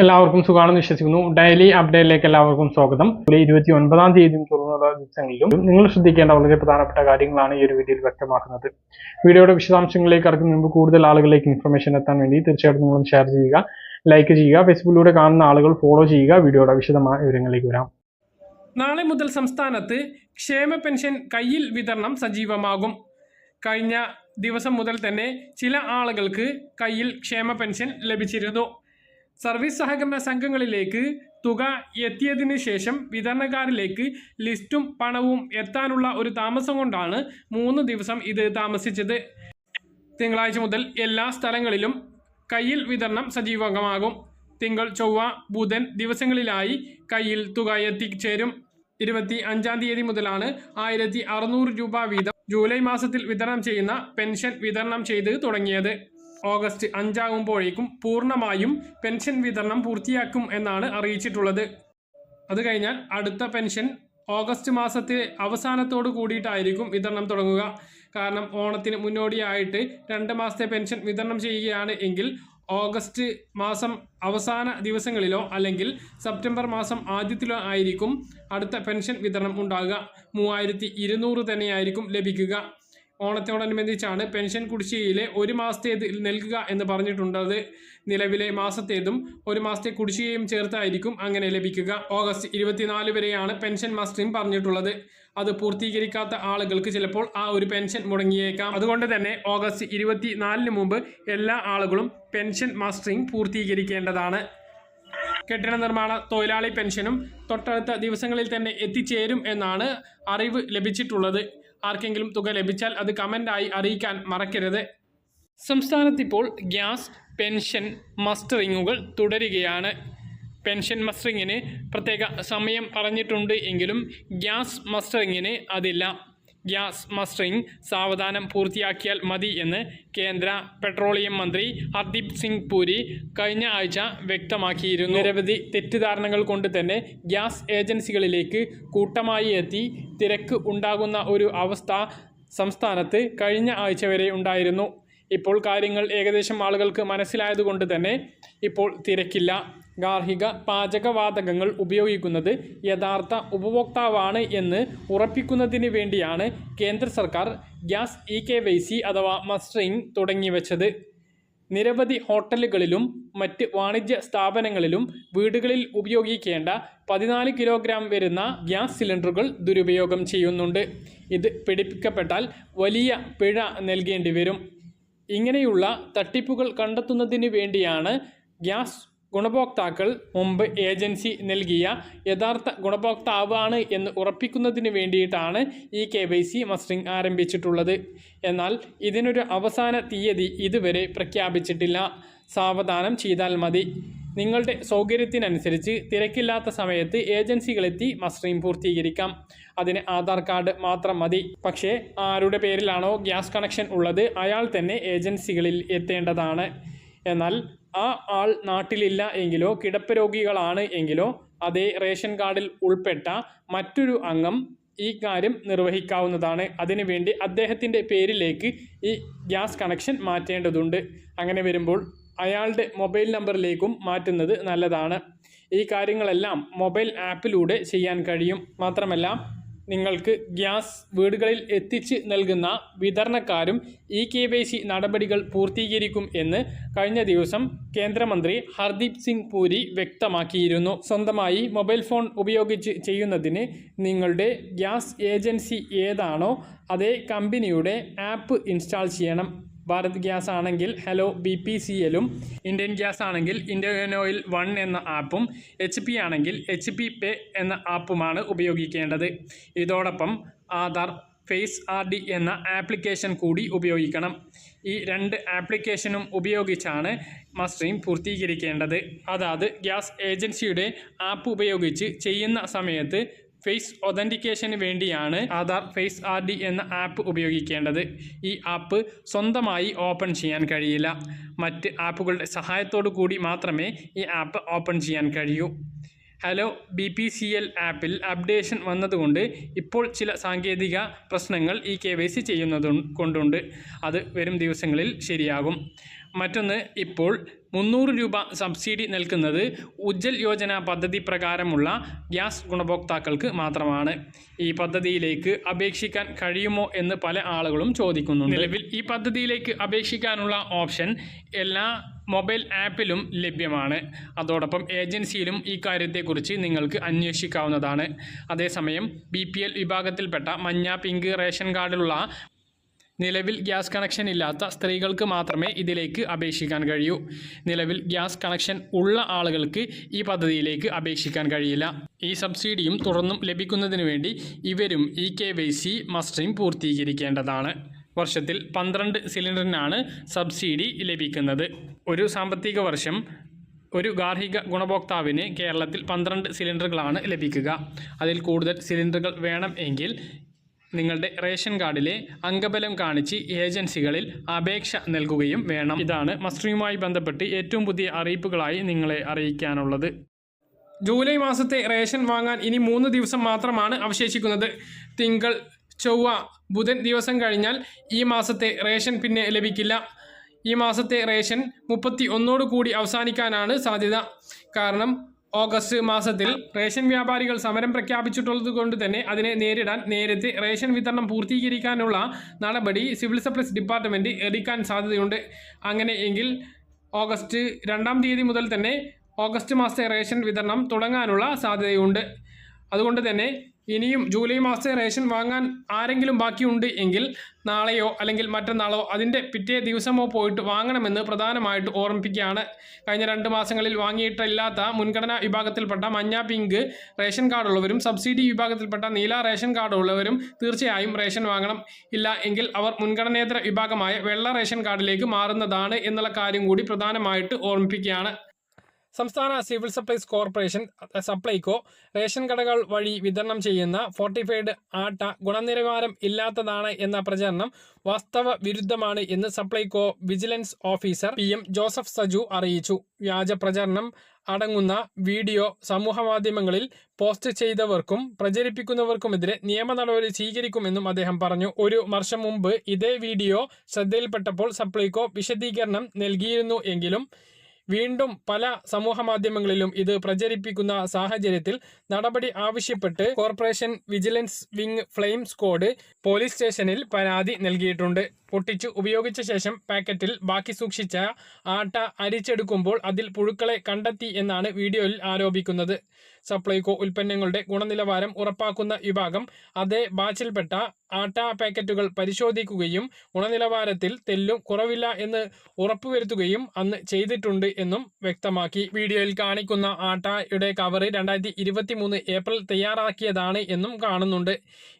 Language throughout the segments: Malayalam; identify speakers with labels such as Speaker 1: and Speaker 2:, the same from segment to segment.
Speaker 1: എല്ലാവർക്കും സുഖമാണെന്ന് വിശ്വസിക്കുന്നു. ഡെയിലി അപ്ഡേറ്റിലേക്ക് എല്ലാവർക്കും സ്വാഗതം. ജൂലൈ ഇരുപത്തി ഒൻപതാം തീയതിയും തുടർന്നുള്ള ദിവസങ്ങളിലും നിങ്ങൾ ശ്രദ്ധിക്കേണ്ട വളരെ പ്രധാനപ്പെട്ട കാര്യങ്ങളാണ് ഈ ഒരു വീഡിയോയിൽ വ്യക്തമാക്കുന്നത്. വീഡിയോയുടെ വിശദാംശങ്ങളിലേക്ക് കടക്കുന്നതിന് മുമ്പ് കൂടുതൽ ആളുകളിലേക്ക് ഇൻഫർമേഷൻ എത്താൻ വേണ്ടി തീർച്ചയായിട്ടും നിങ്ങളും ഷെയർ ചെയ്യുക ലൈക്ക് ചെയ്യുക ഫേസ്ബുക്കിലൂടെ കാണുന്ന ആളുകൾ ഫോളോ ചെയ്യുക. വീഡിയോയുടെ വിശദമായ വിവരങ്ങളിലേക്ക് വരാം.
Speaker 2: നാളെ മുതൽ സംസ്ഥാനത്ത് ക്ഷേമ പെൻഷൻ കയ്യിൽ വിതരണം സജീവമാകും. കഴിഞ്ഞ ദിവസം മുതൽ തന്നെ ചില ആളുകൾക്ക് കയ്യിൽ ക്ഷേമ പെൻഷൻ ലഭിച്ചിരുന്നു. സർവീസ് സഹകരണ സംഘങ്ങളിലേക്ക് തുക എത്തിയതിന് ശേഷം വിതരണക്കാരിലേക്ക് ലിസ്റ്റും പണവും എത്താനുള്ള ഒരു താമസം കൊണ്ടാണ് മൂന്ന് ദിവസം ഇത് താമസിച്ചത്. തിങ്കളാഴ്ച മുതൽ എല്ലാ സ്ഥലങ്ങളിലും കയ്യിൽ വിതരണം സജീവമാകും. തിങ്കൾ ചൊവ്വ ബുധൻ ദിവസങ്ങളിലായി കയ്യിൽ തുക എത്തിച്ചേരും. ഇരുപത്തി അഞ്ചാം തീയതി മുതലാണ് ആയിരത്തി അറുന്നൂറ് രൂപ വീതം ജൂലൈ മാസത്തിൽ വിതരണം ചെയ്യുന്ന പെൻഷൻ വിതരണം ചെയ്ത് തുടങ്ങിയത്. ഓഗസ്റ്റ് അഞ്ചാകുമ്പോഴേക്കും പൂർണമായും പെൻഷൻ വിതരണം പൂർത്തിയാക്കും എന്നാണ് അറിയിച്ചിട്ടുള്ളത്. അത് കഴിഞ്ഞാൽ അടുത്ത പെൻഷൻ ഓഗസ്റ്റ് മാസത്തെ അവസാനത്തോട് കൂടിയിട്ടായിരിക്കും വിതരണം തുടങ്ങുക. കാരണം ഓണത്തിന് മുന്നോടിയായിട്ട് രണ്ട് മാസത്തെ പെൻഷൻ വിതരണം ചെയ്യുകയാണ് എങ്കിൽ ഓഗസ്റ്റ് മാസം അവസാന ദിവസങ്ങളിലോ അല്ലെങ്കിൽ സെപ്റ്റംബർ മാസം ആദ്യത്തിലോ ആയിരിക്കും അടുത്ത പെൻഷൻ വിതരണം ഉണ്ടാകുക. മൂവായിരത്തി ഇരുന്നൂറ് തന്നെയായിരിക്കും ലഭിക്കുക. ഓണത്തോടനുബന്ധിച്ചാണ് പെൻഷൻ കുടിശ്ശികയിലെ ഒരു മാസത്തേത് നൽകുക എന്ന് പറഞ്ഞിട്ടുണ്ടത് നിലവിലെ മാസത്തേതും ഒരു മാസത്തെ കുടിശ്ശികയും ചേർത്തായിരിക്കും അങ്ങനെ ലഭിക്കുക. ഓഗസ്റ്റ് ഇരുപത്തിനാല് വരെയാണ് പെൻഷൻ മസ്റ്ററിംഗ് പറഞ്ഞിട്ടുള്ളത്. അത് പൂർത്തീകരിക്കാത്ത ആളുകൾക്ക് ചിലപ്പോൾ ആ ഒരു പെൻഷൻ മുടങ്ങിയേക്കാം. അതുകൊണ്ട് തന്നെ ഓഗസ്റ്റ് ഇരുപത്തിനാലിന് മുമ്പ് എല്ലാ ആളുകളും പെൻഷൻ മസ്റ്ററിംഗ് പൂർത്തീകരിക്കേണ്ടതാണ്. കെട്ടിട നിർമ്മാണ തൊഴിലാളി പെൻഷനും തൊട്ടടുത്ത ദിവസങ്ങളിൽ തന്നെ എത്തിച്ചേരും എന്നാണ് അറിവ് ലഭിച്ചിട്ടുള്ളത്. ആർക്കെങ്കിലും തുക ലഭിച്ചാൽ അത് കമന്റായി അറിയിക്കാൻ മറക്കരുത്. സംസ്ഥാനത്തിപ്പോൾ ഗ്യാസ് പെൻഷൻ മസ്റ്ററിങ്ങുകൾ തുടരുകയാണ്. പെൻഷൻ മസ്റ്ററിങ്ങിന് പ്രത്യേക സമയം പറഞ്ഞിട്ടുണ്ട് എങ്കിലും ഗ്യാസ് മസ്റ്ററിങ്ങിന് അതില്ല. ഗ്യാസ് മസ്റ്ററിംഗ് സാവധാനം പൂർത്തിയാക്കിയാൽ മതി എന്ന് കേന്ദ്ര പെട്രോളിയം മന്ത്രി ഹർദീപ് സിംഗ് പുരി കഴിഞ്ഞ ആഴ്ച വ്യക്തമാക്കിയിരുന്നു. നിരവധി തെറ്റിദ്ധാരണകൾ കൊണ്ട് തന്നെ ഗ്യാസ് ഏജൻസികളിലേക്ക് കൂട്ടമായി എത്തി തിരക്ക് ഉണ്ടാകുന്ന ഒരു അവസ്ഥ സംസ്ഥാനത്ത് കഴിഞ്ഞ ആഴ്ച വരെ ഉണ്ടായിരുന്നു. ഇപ്പോൾ കാര്യങ്ങൾ ഏകദേശം ആളുകൾക്ക് മനസ്സിലായതുകൊണ്ട് തന്നെ ഇപ്പോൾ തിരക്കില്ല. ഗാർഹിക പാചകവാതകങ്ങൾ ഉപയോഗിക്കുന്നത് യഥാർത്ഥ ഉപഭോക്താവാണ് എന്ന് ഉറപ്പിക്കുന്നതിന് വേണ്ടിയാണ് കേന്ദ്ര സർക്കാർ gas E K Y C അഥവാ മസ്റ്ററിംഗ് തുടങ്ങിവെച്ചത് നിരവധി ഹോട്ടലുകളിലും മറ്റ് വാണിജ്യ സ്ഥാപനങ്ങളിലും വീടുകളിൽ ഉപയോഗിക്കേണ്ട പതിനാല് കിലോഗ്രാം വരുന്ന ഗ്യാസ് സിലിണ്ടറുകൾ ദുരുപയോഗം ചെയ്യുന്നുണ്ട്. ഇത് പിടിപ്പിക്കപ്പെട്ടാൽ വലിയ പിഴ നൽകേണ്ടി വരും ഇങ്ങനെയുള്ള തട്ടിപ്പുകൾ കണ്ടെത്തുന്നതിന് വേണ്ടിയാണ് ഗ്യാസ് ഗുണഭോക്താക്കൾ മുമ്പ് ഏജൻസി നൽകിയ യഥാർത്ഥ ഗുണഭോക്താവാണ് എന്ന് ഉറപ്പിക്കുന്നതിന് വേണ്ടിയിട്ടാണ് ഈ കെ വൈ സി മസ്റ്ററിംഗ് ആരംഭിച്ചിട്ടുള്ളത്. എന്നാൽ ഇതിനൊരു അവസാന തീയതി ഇതുവരെ പ്രഖ്യാപിച്ചിട്ടില്ല. സാവധാനം ചെയ്താൽ മതി. നിങ്ങളുടെ സൗകര്യത്തിനനുസരിച്ച് തിരക്കില്ലാത്ത സമയത്ത് ഏജൻസികളെത്തി മസ്റ്ററിംഗ് പൂർത്തീകരിക്കാം. അതിന് ആധാർ കാർഡ് മാത്രം മതി. പക്ഷേ ആരുടെ പേരിലാണോ ഗ്യാസ് കണക്ഷൻ ഉള്ളത് അയാൾ തന്നെ ഏജൻസികളിൽ എത്തേണ്ടതാണ്. എന്നാൽ ആ ആൾ നാട്ടിലില്ല എങ്കിലോ കിടപ്പ് രോഗികളാണ് എങ്കിലോ അതേ റേഷൻ കാർഡിൽ ഉൾപ്പെട്ട മറ്റൊരു അംഗം ഈ കാര്യം നിർവഹിക്കാവുന്നതാണ്. അതിനുവേണ്ടി അദ്ദേഹത്തിന്റെ പേരിലേക്ക് ഈ ഗ്യാസ് കണക്ഷൻ മാറ്റേണ്ടതുണ്ട്. അങ്ങനെ വരുമ്പോൾ അയാളുടെ മൊബൈൽ നമ്പറിലേക്കും മാറ്റുന്നത് നല്ലതാണ്. ഈ കാര്യങ്ങളെല്ലാം മൊബൈൽ ആപ്പിലൂടെ ചെയ്യാൻ കഴിയും. മാത്രമല്ല നിങ്ങൾക്ക് ഗ്യാസ് വീടുകളിൽ എത്തിച്ച് നൽകുന്ന വിതരണക്കാരും ഇ കെ വൈ സി നടപടികൾ പൂർത്തീകരിക്കും എന്ന് കഴിഞ്ഞ ദിവസം കേന്ദ്രമന്ത്രി ഹർദീപ് സിംഗ് പൂരി വ്യക്തമാക്കിയിരുന്നു. സ്വന്തമായി മൊബൈൽ ഫോൺ ഉപയോഗിച്ച് ചെയ്യുന്നതിന് നിങ്ങളുടെ ഗ്യാസ് ഏജൻസി ഏതാണോ അതേ കമ്പനിയുടെ ആപ്പ് ഇൻസ്റ്റാൾ ചെയ്യണം. ഭാരത് ഗ്യാസ് ആണെങ്കിൽ ഹലോ ബി പി സി എല്ലും ഇന്ത്യൻ ഗ്യാസ് ആണെങ്കിൽ ഇന്ത്യൻ ഓയിൽ വൺ എന്ന ആപ്പും എച്ച് പി ആണെങ്കിൽ എച്ച് പി പേ എന്ന ആപ്പുമാണ് ഉപയോഗിക്കേണ്ടത്. ഇതോടൊപ്പം ആധാർ ഫേസ് ആർ ഡി എന്ന ആപ്ലിക്കേഷൻ കൂടി ഉപയോഗിക്കണം. ഈ രണ്ട് ആപ്ലിക്കേഷനും ഉപയോഗിച്ചാണ് മസ്റ്ററിംഗ് പൂർത്തീകരിക്കേണ്ടത്. അതായത് ഗ്യാസ് ഏജൻസിയുടെ ആപ്പ് ഉപയോഗിച്ച് ചെയ്യുന്ന സമയത്ത് ഫേസ് ഒതന്റിക്കേഷന് വേണ്ടിയാണ് ആധാർ ഫേസ് ആർ ഡി എന്ന ആപ്പ് ഉപയോഗിക്കേണ്ടത്. ഈ ആപ്പ് സ്വന്തമായി ഓപ്പൺ ചെയ്യാൻ കഴിയില്ല. മറ്റ് ആപ്പുകളുടെ സഹായത്തോടു കൂടി മാത്രമേ ഈ ആപ്പ് ഓപ്പൺ ചെയ്യാൻ കഴിയൂ. Hello B P C L ആപ്പിൽ അപ്ഡേഷൻ വന്നതുകൊണ്ട് ഇപ്പോൾ ചില സാങ്കേതിക പ്രശ്നങ്ങൾ ഈ കെ വൈ സി ചെയ്യുന്നത് കൊണ്ടുണ്ട്. അത് വരും ദിവസങ്ങളിൽ ശരിയാകും. മറ്റൊന്ന് ഇപ്പോൾ മുന്നൂറ് രൂപ സബ്സിഡി നൽകുന്നത് ഉജ്ജൽ യോജന പദ്ധതി പ്രകാരമുള്ള ഗ്യാസ് ഗുണഭോക്താക്കൾക്ക് മാത്രമാണ്. ഈ പദ്ധതിയിലേക്ക് അപേക്ഷിക്കാൻ കഴിയുമോ എന്ന് പല ആളുകളും ചോദിക്കുന്നുണ്ട്. നിലവിൽ ഈ പദ്ധതിയിലേക്ക് അപേക്ഷിക്കാനുള്ള ഓപ്ഷൻ എല്ലാ മൊബൈൽ ആപ്പിലും ലഭ്യമാണ്. അതോടൊപ്പം ഏജൻസിയിലും ഈ കാര്യത്തെക്കുറിച്ച് നിങ്ങൾക്ക് അന്വേഷിക്കാവുന്നതാണ്. അതേസമയം ബി പി എൽ വിഭാഗത്തിൽപ്പെട്ട മഞ്ഞ പിങ്ക് റേഷൻ കാർഡിലുള്ള നിലവിൽ ഗ്യാസ് കണക്ഷൻ ഇല്ലാത്ത സ്ത്രീകൾക്ക് മാത്രമേ ഇതിലേക്ക് അപേക്ഷിക്കാൻ കഴിയൂ. നിലവിൽ ഗ്യാസ് കണക്ഷൻ ഉള്ള ആളുകൾക്ക് ഈ പദ്ധതിയിലേക്ക് അപേക്ഷിക്കാൻ കഴിയില്ല. ഈ സബ്സിഡിയും തുടർന്നും ലഭിക്കുന്നതിന് വേണ്ടി ഇവരും E K Y C mustering പൂർത്തീകരിക്കേണ്ടതാണ്. വർഷത്തിൽ പന്ത്രണ്ട് സിലിണ്ടറിനാണ് സബ്സിഡി ലഭിക്കുന്നത്. ഒരു സാമ്പത്തിക വർഷം ഒരു ഗാർഹിക ഗുണഭോക്താവിന് കേരളത്തിൽ പന്ത്രണ്ട് സിലിണ്ടറുകളാണ് ലഭിക്കുക. അതിൽ കൂടുതൽ സിലിണ്ടറുകൾ വേണം എങ്കിൽ നിങ്ങളുടെ റേഷൻ കാർഡിലെ അംഗബലം കാണിച്ച് ഏജൻസികളിൽ അപേക്ഷ നൽകുകയും വേണം. ഇതാണ് മസ്റ്ററിങ്ങുമായി ബന്ധപ്പെട്ട് ഏറ്റവും പുതിയ അറിയിപ്പുകളായി നിങ്ങളെ അറിയിക്കാനുള്ളത്. ജൂലൈ മാസത്തെ റേഷൻ വാങ്ങാൻ ഇനി മൂന്ന് ദിവസം മാത്രമാണ് അവശേഷിക്കുന്നത്. തിങ്കൾ ചൊവ്വ ബുധൻ ദിവസം കഴിഞ്ഞാൽ ഈ മാസത്തെ റേഷൻ പിന്നെ ലഭിക്കില്ല. ഈ മാസത്തെ റേഷൻ മുപ്പത്തി ഒന്നോട് കൂടി അവസാനിക്കാനാണ് സാധ്യത. കാരണം ഓഗസ്റ്റ് മാസത്തിൽ റേഷൻ വ്യാപാരികൾ സമരം പ്രഖ്യാപിച്ചിട്ടുള്ളത് കൊണ്ട് തന്നെ അതിനെ നേരിടാൻ നേരത്തെ റേഷൻ വിതരണം പൂർത്തീകരിക്കാനുള്ള നടപടി സിവിൽ സപ്ലൈസ് ഡിപ്പാർട്ട്മെന്റ് എടുക്കാൻ സാധ്യതയുണ്ട്. അങ്ങനെയെങ്കിൽ ഓഗസ്റ്റ് രണ്ടാം തീയതി മുതൽ തന്നെ ഓഗസ്റ്റ് മാസത്തെ റേഷൻ വിതരണം തുടങ്ങാനുള്ള സാധ്യതയുണ്ട്. അതുകൊണ്ട് തന്നെ ഇനിയും ജൂലൈ മാസത്തെ റേഷൻ വാങ്ങാൻ ആരെങ്കിലും ബാക്കിയുണ്ട് എങ്കിൽ നാളെയോ അല്ലെങ്കിൽ മറ്റന്നാളോ അതിന്റെ പിറ്റേ ദിവസമോ പോയിട്ട് വാങ്ങണമെന്ന് പ്രധാനമായിട്ട് ഓർമ്മിപ്പിക്കുകയാണ്. കഴിഞ്ഞ രണ്ട് മാസങ്ങളിൽ വാങ്ങിയിട്ടില്ലാത്ത മുൻഗണനാ വിഭാഗത്തിൽപ്പെട്ട മഞ്ഞ പിങ്ക് റേഷൻ കാർഡുള്ളവരും സബ്സിഡി വിഭാഗത്തിൽപ്പെട്ട നീല റേഷൻ കാർഡുള്ളവരും തീർച്ചയായും റേഷൻ വാങ്ങണം. ഇല്ല എങ്കിൽ അവർ മുൻഗണനേതര വിഭാഗമായ വെള്ള റേഷൻ കാർഡിലേക്ക് മാറുന്നതാണ് എന്നുള്ള കാര്യം കൂടി പ്രധാനമായിട്ട് ഓർമ്മിപ്പിക്കുകയാണ്. സംസ്ഥാന civil supplies corporation Supplyco ration കടകൾ വഴി വിതരണം ചെയ്യുന്ന ഫോർട്ടിഫൈഡ് ആട്ട ഗുണനിലവാരം ഇല്ലാത്തതാണ് എന്ന പ്രചരണം വാസ്തവ വിരുദ്ധമാണ് എന്ന് Supplyco vigilance officer P M Joseph Saju അറിയിച്ചു. വ്യാജ പ്രചരണം അടങ്ങുന്ന വീഡിയോ സമൂഹമാധ്യമങ്ങളിൽ പോസ്റ്റ് ചെയ്തവർക്കും പ്രചരിപ്പിക്കുന്നവർക്കുമെതിരെ നിയമ നടപടി സ്വീകരിക്കുമെന്നും അദ്ദേഹം പറഞ്ഞു. ഒരു വർഷം മുമ്പ് ഇതേ വീഡിയോ ശ്രദ്ധയിൽപ്പെട്ടപ്പോൾ സപ്ലൈകോ വിശദീകരണം നൽകിയിരുന്നു എങ്കിലും വീണ്ടും പല സമൂഹ മാധ്യമങ്ങളിലും ഇത് പ്രചരിപ്പിക്കുന്ന സാഹചര്യത്തിൽ നടപടി ആവശ്യപ്പെട്ട് corporation vigilance wing flame squad police സ്റ്റേഷനിൽ പരാതി നൽകിയിട്ടുണ്ട്. പൊട്ടിച്ചു ഉപയോഗിച്ച ശേഷം പാക്കറ്റിൽ ബാക്കി സൂക്ഷിച്ച ആട്ട അരിച്ചെടുക്കുമ്പോൾ അതിൽ പുഴുക്കളെ കണ്ടെത്തി എന്നാണ് വീഡിയോയിൽ ആരോപിക്കുന്നത്. സപ്ലൈകോ ഉൽപ്പന്നങ്ങളുടെ ഗുണനിലവാരം ഉറപ്പാക്കുന്ന വിഭാഗം അതേ ബാച്ചിൽപ്പെട്ട ആട്ട പാക്കറ്റുകൾ പരിശോധിക്കുകയും ഗുണനിലവാരത്തിൽ തെല്ലും കുറവില്ല എന്ന് ഉറപ്പുവരുത്തുകയും അന്ന് ചെയ്തിട്ടുണ്ട് എന്നും വ്യക്തമാക്കി. വീഡിയോയിൽ കാണിക്കുന്ന ആട്ടയുടെ കവർ രണ്ടായിരത്തി ഇരുപത്തി മൂന്ന് ഏപ്രിൽ തയ്യാറാക്കിയതാണ് എന്നും കാണുന്നുണ്ട്.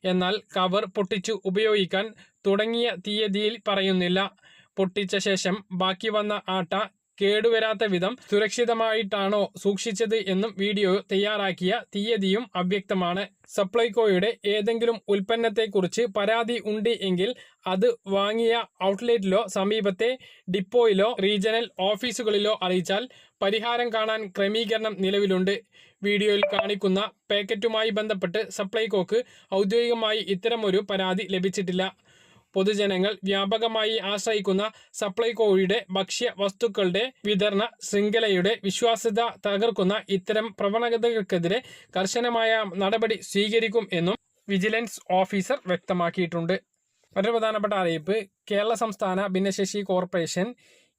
Speaker 2: എന്നാൽ കവർ പൊട്ടിച്ചു ഉപയോഗിക്കാൻ തുടങ്ങിയ തീയതിയിൽ പറയുന്നില്ല. പൊട്ടിച്ച ശേഷം ബാക്കി വന്ന ആട്ട കേടുവരാത്ത വിധം സുരക്ഷിതമായിട്ടാണോ സൂക്ഷിച്ചത് എന്നും വീഡിയോ തയ്യാറാക്കിയ തീയതിയും അവ്യക്തമാണ്. സപ്ലൈകോയുടെ ഏതെങ്കിലും ഉൽപ്പന്നത്തെക്കുറിച്ച് പരാതി ഉണ്ട് എങ്കിൽ അത് വാങ്ങിയ ഔട്ട്ലെറ്റിലോ സമീപത്തെ ഡിപ്പോയിലോ റീജിയണൽ ഓഫീസുകളിലോ അറിയിച്ചാൽ പരിഹാരം കാണാൻ ക്രമീകരണം നിലവിലുണ്ട്. വീഡിയോയിൽ കാണിക്കുന്ന പാക്കറ്റുമായി ബന്ധപ്പെട്ട് സപ്ലൈകോക്ക് ഔദ്യോഗികമായി ഇത്തരമൊരു പരാതി ലഭിച്ചിട്ടില്ല. പൊതുജനങ്ങൾ വ്യാപകമായി ആശ്രയിക്കുന്ന സപ്ലൈകോയുടെ ഭക്ഷ്യ വസ്തുക്കളുടെ വിതരണ ശൃംഖലയുടെ വിശ്വാസ്യത തകർക്കുന്ന ഇത്തരം പ്രവണതകൾക്കെതിരെ കർശനമായ നടപടി സ്വീകരിക്കും എന്നും വിജിലൻസ് ഓഫീസർ വ്യക്തമാക്കിയിട്ടുണ്ട്. മറ്റൊരു പ്രധാനപ്പെട്ട അറിയിപ്പ് കേരള സംസ്ഥാന ഭിന്നശേഷി corporation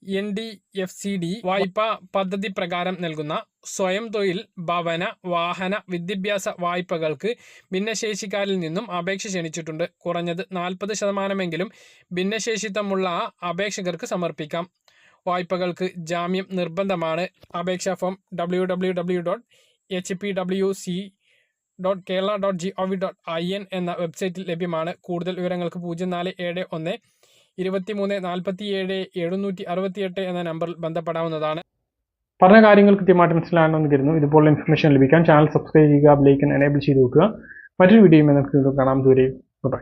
Speaker 2: N D F C D വായ്പ പദ്ധതി പ്രകാരം നൽകുന്ന സ്വയം തൊഴിൽ ഭവന വാഹന വിദ്യാഭ്യാസ വായ്പകൾക്ക് ഭിന്നശേഷിക്കാരിൽ നിന്നും അപേക്ഷ ക്ഷണിച്ചിട്ടുണ്ട്. കുറഞ്ഞത് നാൽപ്പത് ശതമാനമെങ്കിലും ഭിന്നശേഷിത്വമുള്ള അപേക്ഷകർക്ക് സമർപ്പിക്കാം. വായ്പകൾക്ക് ജാമ്യം നിർബന്ധമാണ്. അപേക്ഷാ form W W W dot H P W C dot Kerala dot G O V dot I N എന്ന വെബ്സൈറ്റിൽ ലഭ്യമാണ്. കൂടുതൽ വിവരങ്ങൾക്ക് പൂജ്യം നാല് ഏഴ് ഒന്ന് ഇരുപത്തിമൂന്ന് നാൽപ്പത്തി ഏഴ് എഴുന്നൂറ്റി അറുപത്തിയെട്ട് എന്ന നമ്പറിൽ ബന്ധപ്പെടാവുന്നതാണ്.
Speaker 1: പറഞ്ഞ കാര്യങ്ങൾ കൃത്യമായിട്ട് മനസ്സിലാണെന്ന് കരുതുന്നു. ഇതുപോലുള്ള ഇൻഫർമേഷൻ ലഭിക്കാൻ ചാനൽ സബ്സ്ക്രൈബ് ചെയ്യുക ബെലൈക്കൻ എനേബിൾ ചെയ്ത് വെക്കുക. മറ്റൊരു വീഡിയോയുമായി നമുക്ക് കാണാം. ദൂരെ ബൈ